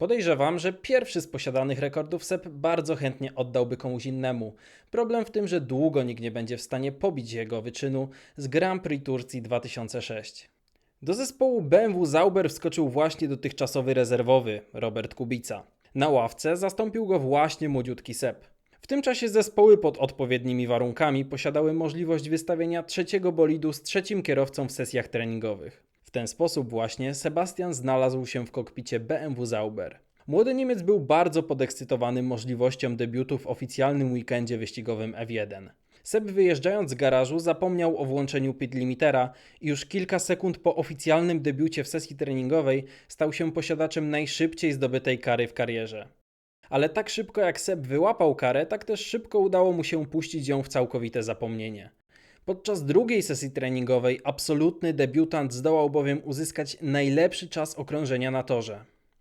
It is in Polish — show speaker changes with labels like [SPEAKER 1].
[SPEAKER 1] Podejrzewam, że pierwszy z posiadanych rekordów Seb bardzo chętnie oddałby komuś innemu. Problem w tym, że długo nikt nie będzie w stanie pobić jego wyczynu z Grand Prix Turcji 2006. Do zespołu BMW Zauber wskoczył właśnie dotychczasowy rezerwowy Robert Kubica. Na ławce zastąpił go właśnie młodziutki Seb. W tym czasie zespoły pod odpowiednimi warunkami posiadały możliwość wystawienia trzeciego bolidu z trzecim kierowcą w sesjach treningowych. W ten sposób właśnie Sebastian znalazł się w kokpicie BMW Zauber. Młody Niemiec był bardzo podekscytowany możliwością debiutu w oficjalnym weekendzie wyścigowym F1. Seb wyjeżdżając z garażu zapomniał o włączeniu pit limitera i już kilka sekund po oficjalnym debiucie w sesji treningowej stał się posiadaczem najszybciej zdobytej kary w karierze. Ale tak szybko jak Seb wyłapał karę, tak też szybko udało mu się puścić ją w całkowite zapomnienie. Podczas drugiej sesji treningowej absolutny debiutant zdołał bowiem uzyskać najlepszy czas okrążenia na torze.